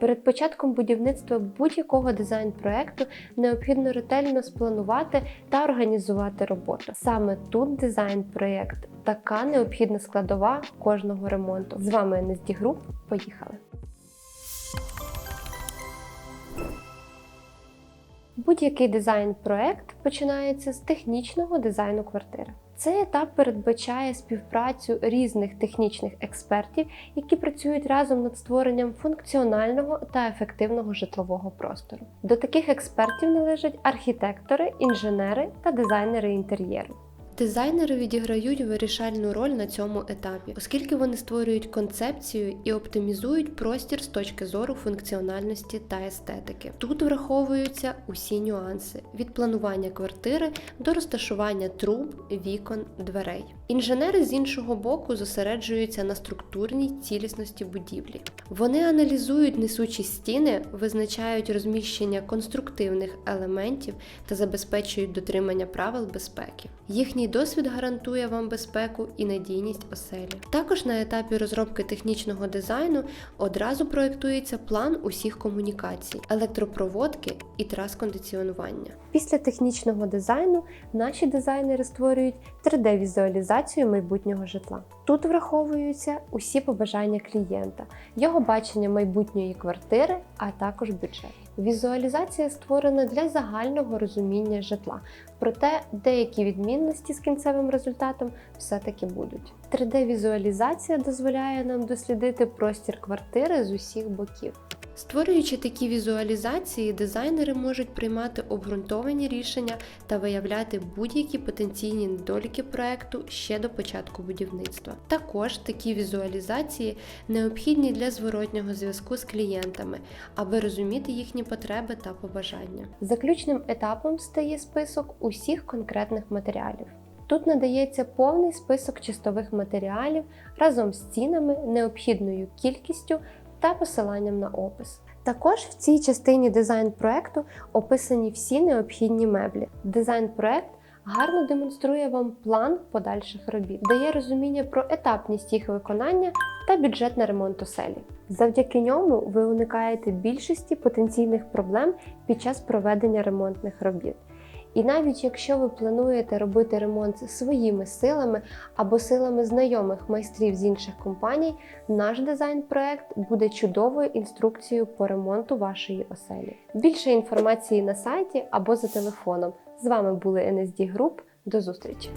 Перед початком будівництва будь-якого дизайн-проекту необхідно ретельно спланувати та організувати роботу. Саме тут дизайн-проект така необхідна складова кожного ремонту. З вами NSD Group. Поїхали! Будь-який дизайн-проект починається з технічного дизайну квартири. Цей етап передбачає співпрацю різних технічних експертів, які працюють разом над створенням функціонального та ефективного житлового простору. До таких експертів належать архітектори, інженери та дизайнери інтер'єру. Дизайнери відіграють вирішальну роль на цьому етапі, оскільки вони створюють концепцію і оптимізують простір з точки зору функціональності та естетики. Тут враховуються усі нюанси від планування квартири до розташування труб, вікон, дверей. Інженери з іншого боку зосереджуються на структурній цілісності будівлі. Вони аналізують несучі стіни, визначають розміщення конструктивних елементів та забезпечують дотримання правил безпеки. Їхній досвід гарантує вам безпеку і надійність оселі. Також на етапі розробки технічного дизайну одразу проєктується план усіх комунікацій, електропроводки і трас кондиціонування. Після технічного дизайну наші дизайнери створюють 3D-візуалізацію майбутнього житла. Тут враховуються усі побажання клієнта, його бачення майбутньої квартири, а також бюджет. Візуалізація створена для загального розуміння житла, проте деякі відмінності з кінцевим результатом все-таки будуть. 3D-візуалізація дозволяє нам дослідити простір квартири з усіх боків. Створюючи такі візуалізації, дизайнери можуть приймати обґрунтовані рішення та виявляти будь-які потенційні недоліки проекту ще до початку будівництва. Також такі візуалізації необхідні для зворотнього зв'язку з клієнтами, аби розуміти їхні потреби та побажання. Заключним етапом стає список усіх конкретних матеріалів. Тут надається повний список чистових матеріалів разом з цінами, необхідною кількістю та посиланням на опис. Також в цій частині дизайн-проекту описані всі необхідні меблі. Дизайн-проект гарно демонструє вам план подальших робіт, дає розуміння про етапність їх виконання та бюджет на ремонт оселі. Завдяки ньому ви уникаєте більшості потенційних проблем під час проведення ремонтних робіт. І навіть якщо ви плануєте робити ремонт своїми силами або силами знайомих майстрів з інших компаній, наш дизайн-проект буде чудовою інструкцією по ремонту вашої оселі. Більше інформації на сайті або за телефоном. З вами були NSD Group. До зустрічі!